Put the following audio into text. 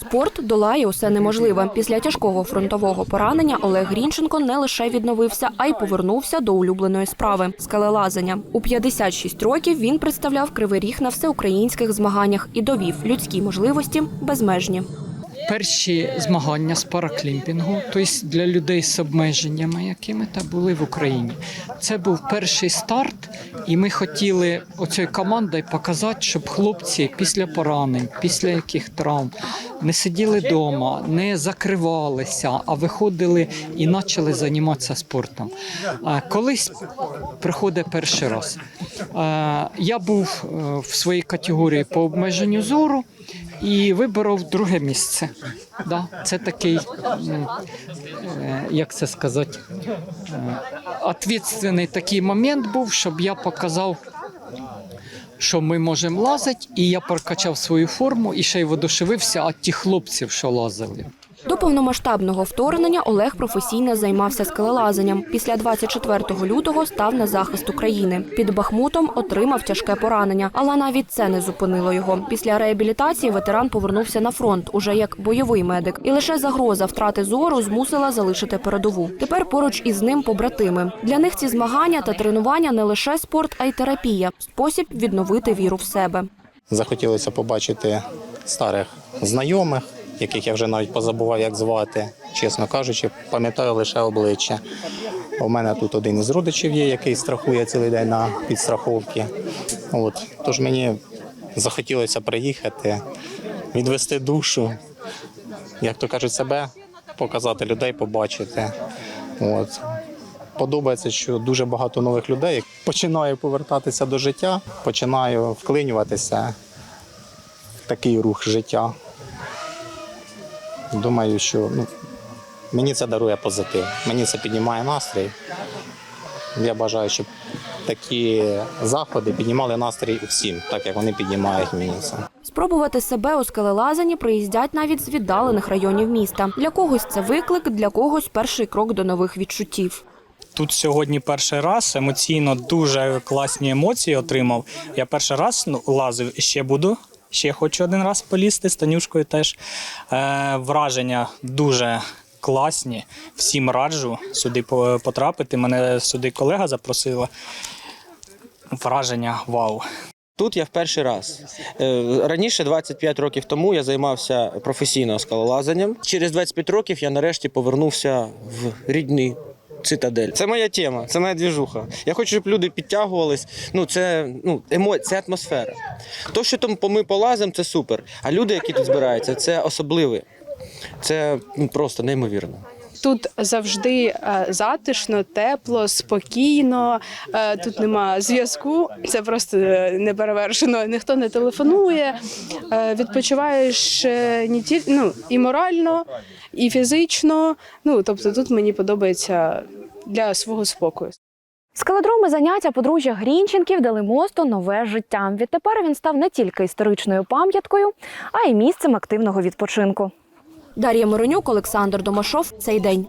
Спорт долає усе неможливе. Після тяжкого фронтового поранення Олег Грінченко не лише відновився, а й повернувся до улюбленої справи скелелазання. У 56 років він представляв кривий ріг на всеукраїнських змаганнях і довів людські можливості безмежні. Перші змагання з параклімпінгу, тобто для людей з обмеженнями, якими та були в Україні. Це був перший старт, і ми хотіли оцією командою показати, щоб хлопці після поранень, після яких травм не сиділи вдома, не закривалися, а виходили і почали займатися спортом. Колись приходить перший раз. Я був е, в своїй категорії по обмеженню зору і виборов друге місце. Да, це такий, е, як це сказати, е, відповідальний такий момент був, щоб я показав, що ми можемо лазити, і я прокачав свою форму і ще й водушевився від тих хлопців, що лазили. До повномасштабного вторгнення Олег професійно займався скелелазанням. Після 24 лютого став на захист України. Під Бахмутом отримав тяжке поранення, але навіть це не зупинило його. Після реабілітації ветеран повернувся на фронт уже як бойовий медик, і лише загроза втрати зору змусила залишити передову. Тепер поруч із ним побратими. Для них ці змагання та тренування не лише спорт, а й терапія спосіб відновити віру в себе. Захотілося побачити старих знайомих, яких я вже навіть позабував, як звати. Чесно кажучи, пам'ятаю лише обличчя. У мене тут один із родичів є, який страхує цілий день на підстраховці. От. Тож мені захотілося приїхати, відвести душу, як то кажуть, себе, показати людей, побачити. От. Подобається, що дуже багато нових людей починаю повертатися до життя, починаю вклинюватися в такий рух життя. Думаю, що ну, мені це дарує позитив, мені це піднімає настрій. Я бажаю, щоб такі заходи піднімали настрій всім, так як вони піднімають мені це. Спробувати себе у скелелазанні приїздять навіть з віддалених районів міста. Для когось це виклик, для когось перший крок до нових відчуттів. Тут сьогодні перший раз емоційно дуже класні емоції отримав. Я перший раз ну, лазив і ще буду. Ще хочу один раз полізти з Танюшкою теж. Е, враження дуже класні. Всім раджу сюди потрапити. Мене сюди колега запросила. Враження вау. Тут я в перший раз. Е, Раніше, 25 років тому, я займався професійно скалолазанням. Через 25 років я нарешті повернувся в рідний цитадель. Це моя тема, це моя двіжуха. Я хочу, щоб люди підтягувались. Ну, це ну, емо... це атмосфера. То, що там ми полазимо, це супер. А люди, які тут збираються, це особливе. Це ну, просто неймовірно. Тут завжди е, затишно, тепло, спокійно. е, Тут нема зв'язку. Це просто е, неперевершено. Ніхто не телефонує. Відпочиваєш не тільки ну, і морально, і фізично. Ну тобто тут мені подобається для свого спокою. Скалодроми заняття подружжя Грінченків дали мосту нове життя. Відтепер він став не тільки історичною пам'яткою, а й місцем активного відпочинку. Дар'я Миронюк, Олександр Домашов. Цей день.